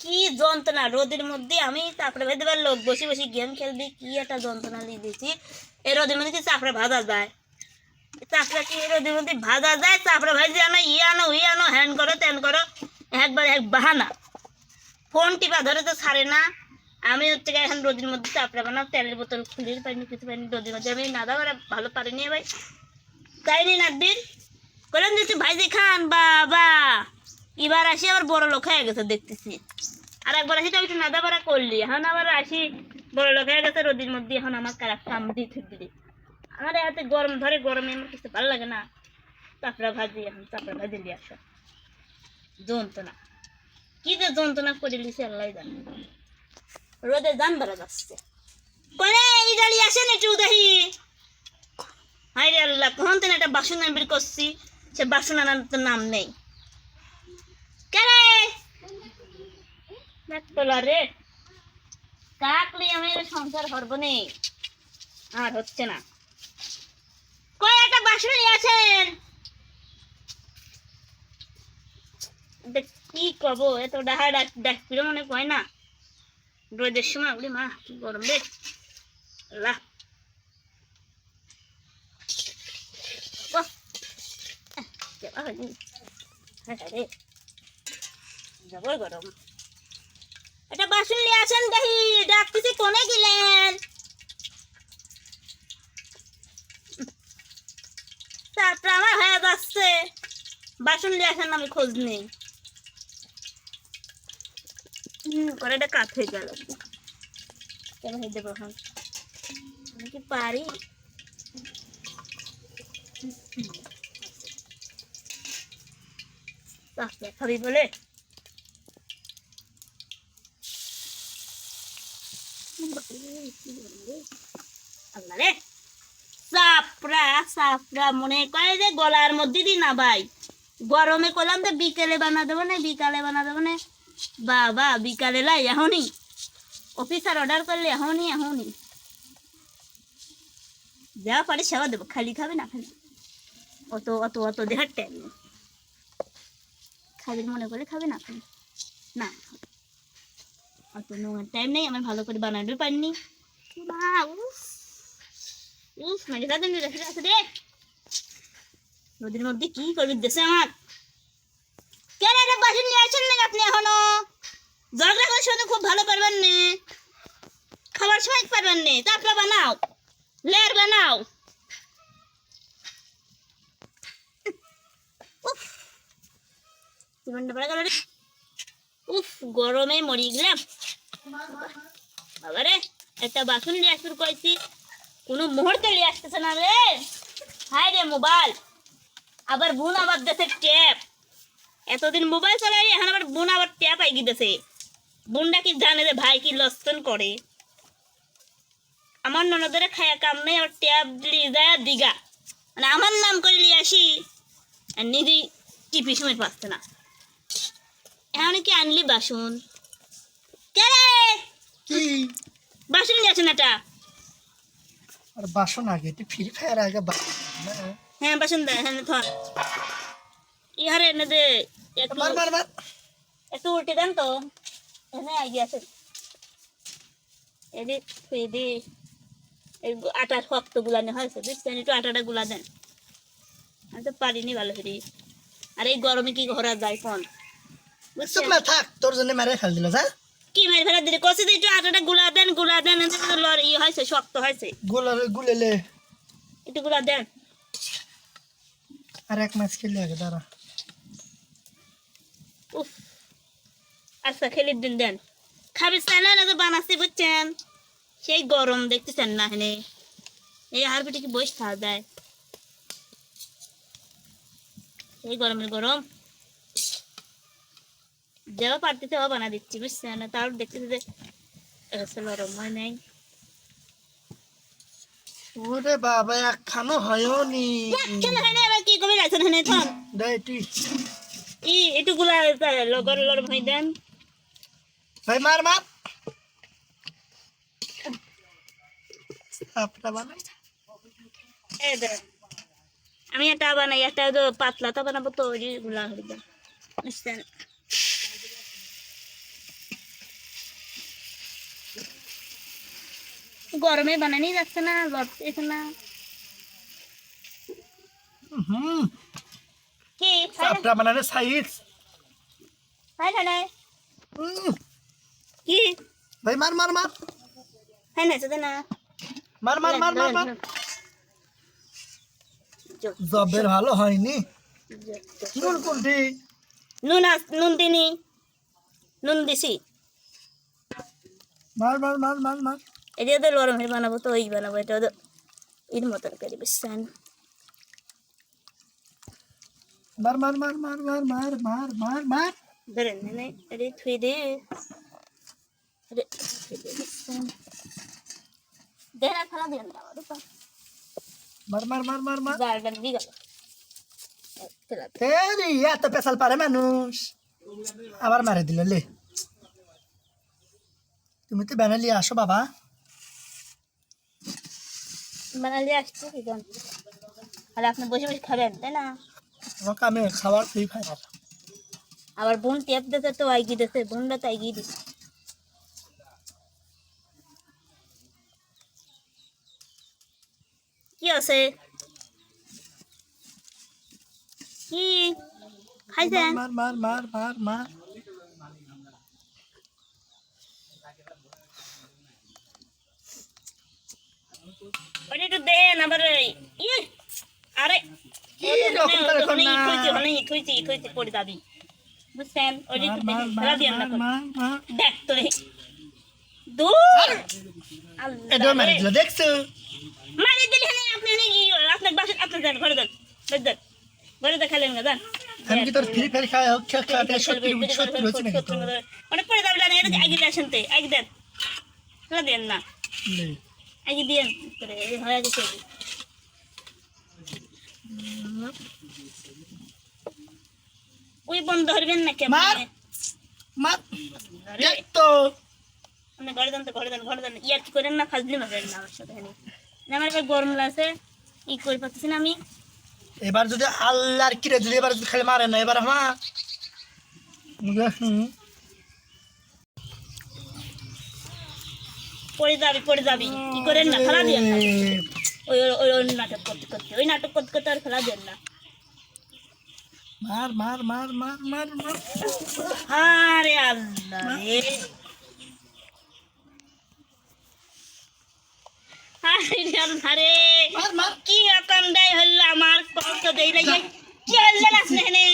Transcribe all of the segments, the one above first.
কি যন্ত্রণা? রোদের মধ্যে আমি এবার লোক বসে বসে গেম কি একটা যন্ত্রণা দিয়ে এই রোদের মধ্যে চাপড়ে ভাজা যায়? চাপড়া কি রোদের মধ্যে ভাজা যায়? চাপড়ে ভাজি আনো, ই আনো ই আনো, হ্যান করো, ত্যান করো, একবার এক বাহানা। ফোন টিপা ধরে তো ছাড়ে না। আমি হচ্ছে এখন রোদের মধ্যে চাপড়া বানাও তেলের বোতল খুলে পারিনি কিছু পারিনি রোদের মধ্যে আমি নাদা ভালো পারিনি ভাই। তাই নি নাকদিন করলাম ভাইজি খান, বাবা। এবার আসি আবার বড় লোক হয়ে গেছে দেখতেছি। আর একবার আসি তো একটু নাদা করলি। এখন আবার আসি, বড় লোক হয়ে গেছে রোদের মধ্যে। এখন আমার কারা কাম দিয়ে ঠিক দিলি আমার হাতে গরম, ধরে গরমে আমার কিছু ভালো লাগে না। চাপড়া ভাজি, এখন চাপড়া ভাজি দিয়ে আসো। যন্ত্রণা। কি যে যন্ত্রণা করে লিছে আল্লাহ জানে। রোদে দান বেড়া যাচ্ছে। কোনে এই গাড়ি আসেন একটু দেখি হাই রে আল্লাহ কখন থেকে একটা বাসন বের করছি, সে বাসন তো নাম নেই। কেরে? রে। কাকলি, আমি সংসার করব নেই আর হচ্ছে না। কই, একটা বাসন আছেন কি কব, এত ডাহা ডাক ডাক মনে কয় না। রোদের সময় বলি মা, কি গরম রে আল্লাহ বাহ, কেবা হয়নি। হ্যাঁ। জবর গরম এটা বাসন নিয়ে আসেন দেখি ডাকতেছি কোনে গেলেন তারপরে আমার হয়ে যাচ্ছে বাসন নিয়ে আসেন আমি খোঁজ নেই করে এটা কাত হয়ে গেল কেন হয়ে দেবো আমি কি পারি চাপড়া খাবি বলে? আল্লাহ রে চাপড়া চাপড়া মনে করে যে গলার মধ্যে দি না ভাই। গরমে করলাম তো বিকেলে বানা দেবো না, বিকালে বানা দেবো না। বাবা, বিকালে লাই, এখনই। অফিসার অর্ডার করলে এখনই এখনই। যা পারে সেবা দেবো, খালি খাবে না খালি। অত অত অত দেখার টাইম নেই। খাবে মনে করে খাবে না খাবে। না। অত নোংর টাইম নেই আমার ভালো করে বানাতে পারিনি। মা, উফ। উফ মেরে রে নদীর মধ্যে কি করবি দেশে আমার? কেন এটা বাসন নিয়ে আসেন নাকি আপনি এখনও? ঝগড়া করার সময় খুব ভালো পারবেন নে। খাবার সময় পারবেন নে। তাপলা বানাও। লেয়ার বানাও। উফ গরমে মরি গেলাম বাবা রে একটা বাসন নিয়ে আসতে কয়েছি কোনো মুহূর্তে নিয়ে আসতেছে না রে হাই রে মোবাইল। আবার বোন আবার দেশে ট্যাপ এতদিন মোবাইল চালাই এখন আবার বোন আবার ট্যাপ আই গিয়েছে বোনটা কি জানে রে, ভাই কি লস্টন করে? আমার ননদের খায়া কাম নেই, আবার ট্যাপ যায় দিঘা মানে আমার নাম করে নিয়ে আসি। আর নিজেই টিপি সময় পাচ্ছে না। এখন কি আনলি বাসন? কে কি? বাসন আসেন এটা? আর বাসন আগে তুই ফ্রি ফায়ার আগে হ্যাঁ বাসন দে হ্যাঁ থন ইহারে এনে দে একটু মার মার মার। একটু উল্টে দেন তো। এখানে আগে আছে। এদি থুই দি এই আটার শক্ত গুলানো হয়েছে বুঝছেন? একটু আটাটা গুলা দেন। আমি তো পারিনি ভালো করে। আর এই গরমে কি ঘোরা যায় কোন চুপ বুঝছেন না থাক তোর জন্য মেরে ফেল দিল যা কি মেরে ফেলা দিলে? কষে একটু আটাটা গুলা দেনগুলা দেন লর হয়েছে শক্ত হয়েছে। গোলার গুলেলে। একটু গুলা দেন। আর এক ম্যাচ খেললে আগে দাঁড়া। উফ আচ্ছা দিন দেন। খাবি চাইলে না তো বানাচ্ছি বুঝছেন? সেই গরম দেখতেছেন না হেনে এই আর পিঠে কি বসে খাওয়া যায় এই গরমের গরম। যাওয়া পারতে তো বানা দিচ্ছি বুঝছে না তাও দেখতেছি যে নরম হয় নাই। ওরে বাবা এক একখানো হয়নি। খানো হয়নি আবার কি কবে রাখছেন হয়নি তো। দেয় তুই। ই এটুকুলা লগর লড় ভাই দেন। ভাই মার মার। আপনা বানাই। এ দেখ। আমি এটা বানাই একটা পাতলা তা বানাবো তো ওই গুলা ওইগুলা হরিদা বুঝছেন? গরমে বানানি যাচ্ছে না লড়ছে না। কি চাপটা বানালে সাইজ। হাই হাই কি? ভাই মার মার মার। হাই নাই না। মার মার মার মার মার। জবের ভালো হয়নি। নুন কোনটি? নুন নুন দিনি। নুন দিছি। মার মার মার মার মার। এটা গরম হয়ে বানাবো তো ওই বানাবো এটা ওদের এর মতন করে বুঝছেন মার মার মার মার মার মার মার মার মার ধরেন নে আরে থুই দে আরে থুই দে বুঝছেন দেনা খালা দেন না আমার উপর মার মার মার মার মার গার্ডেন দি গেল তেরি এত পেশাল পারে মানুষ আবার মারে দিল লে তুমি তো বানালি আসো বাবা বানালে আসছে কি জান আর আপনি বসে বসে খাবেন তাই না? আমাকে আমি খাবার ফ্রি ফায়ার আবার বোন টেপ দিতে তো এগিয়ে দিতে বোনটা তো এগিয়ে দিচ্ছে কি আছে? কি? খাইছেন? মার মার মার মার মার। ইট যাবি বুঝছেন ওই যে দেখ তোরে দূর এটা মারি আপনি আপনার বাসা আপনি যান দেখ ঘরে দেখালেন না পরে যাবি না এটা আগে আসেন না আগে দেন ওই বন্ধ ধরবেন না কেমন মার। মার তো। আপনি ঘরে যান তো ঘরে যান ঘরে ইয়ার কি করেন না ফাজলি মারেন না আমার সাথে না, আমার গরম লাগছে ই করে পাচ্ছি না আমি। এবার যদি আল্লাহর কিরে যদি এবার যদি খালি মারে না এবার আমার পড়ে যাবি পড়ে যাবি। কি করেন না খেলা দিয়েন না। ওই ওই- নাটক করতে করতে ওই নাটক করতে করতে আর খেলা দেন না। মার মার মার মার মার মার। আরে আল্লাহ আরে আল্লাহ রে। কি রকম দেয় হলো আমার কষ্ট দেই না কি হলো না স্নেহনে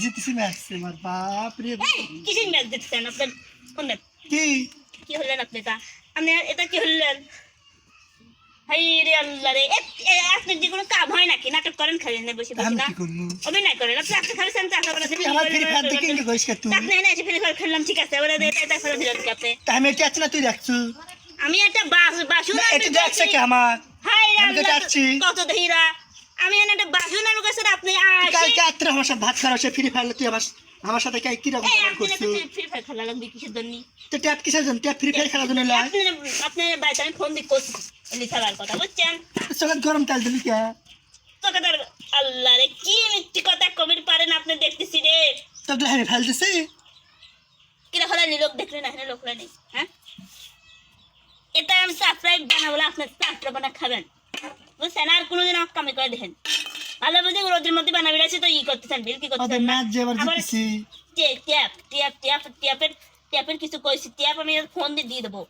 জিতেছি ম্যাচ এবার বাপ রে বাপ। ম্যাচ দিচ্ছেন আপনার কোন কি? কি হলেন আপনি এটা আপনি এটা কি হলেন? হাই রে আল্লাহ রে এ- এ- আপনার যে কোনো কাম হয় নাকি? নাটক করেন খালি না বসে বসে আমি না? অভিনয় করেন আপনি আপনি খালি সেন্টার আপনার তুই আমার ফ্রি ফায়ার দেখে কি করিস তুই আপনি এনে এসে ফ্রি ফায়ার খেললাম ঠিক আছে ওরা দিয়ে এটা ফেলে দিলেন কি আপনি। আমি এটা আছি না তুই দেখছু? আমি একটা বাস বাসুন না, এটা দেখছে। কি আমার? হাই রে আমি আল্লাহ, কত ধীরা। আমি এনে একটা বাসুন আমি কাছে আপনি কালকে রাত্রে আমার সাথে ভাত খাওয়া সে ফ্রি ফায়ার তুই আমার আমার সাথে কি কীরকম এই ব্যবহার আপনি ফ্রি ফায়ার খেলা লাগবে কিসের জন্য? তো ট্যাপ কিসের জন্য? ট্যাপ ফ্রি ফায়ার খেলার জন্য লয়। আপনি আপনি আমি ফোন দিয়ে করছি লিখাবার কথা বুঝছেন চোখের গরম তেল দিলি কে? তোকে তার আল্লাহ রে কি মিথ্যে কথা কবির পারেন আপনি দেখতেছি রে। তো হেরে ফেলতেছি কিরা হলে লোক দেখলে না এখানে লোকরা নেই হ্যাঁ? এটা আমি সাপ্রাইজ বানাবো আপনার সাপ্রাইজ বানা খাবেন। বুঝছেন আর কোনোদিন আমার কামে করে দেখেন। ভালো বুঝে রোদের মধ্যে বানাবি আছে তো ই করতেছেন বিল কি করতেছেন? না ম্যাচ যে এবার আবার ট্যাপ ট্যাপ ট্যাপ ট্যাপের ট্যাপের কিছু কইছি ট্যাপ আমি ফোন দিয়ে দিয়ে দেবো।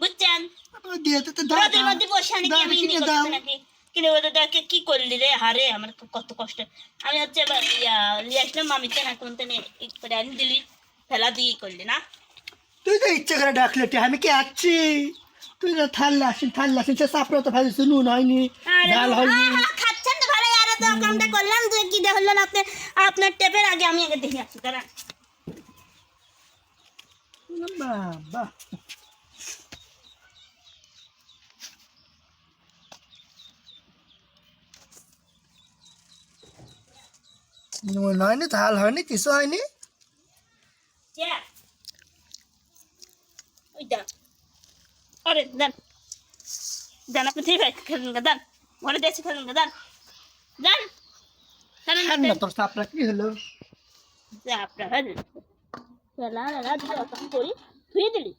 বুঝছেন? দিয়ে তো দাও রোদের মধ্যে বসে আনি কি আমি কিনে ই করতেছি নাকি? কিনে ওদের দেখে কি করলি রে? হারে আমার খুব কত কষ্ট। আমি হচ্ছে লিয়ে আসলাম মামিকে না কোনতে করে আনি দিলি ফেলা দিয়ে করলি না? তুই তো ইচ্ছে করে ডাকলে আমি কি আছি? তুই থাল্লা থাল্লা সে তো নুন হয়নি ডাল হয়নি। খাচ্ছেন তো ভালো আর তো কামটা করলাম যে কি দেখলেন আপনি আপনার টেপের আগে আমি আগে দেখে আসছি তারা বাবা। নুন হয়নি ঝাল হয়নি কিছু হয়নি? ওইটা। ওরে দেন দেন আপনি ঠিক ভাই খেলেন গা দেন ওরে দেখছি খেলেন গা দেন দেন আপনার কি হলো আপনার করি ধুয়ে দিলি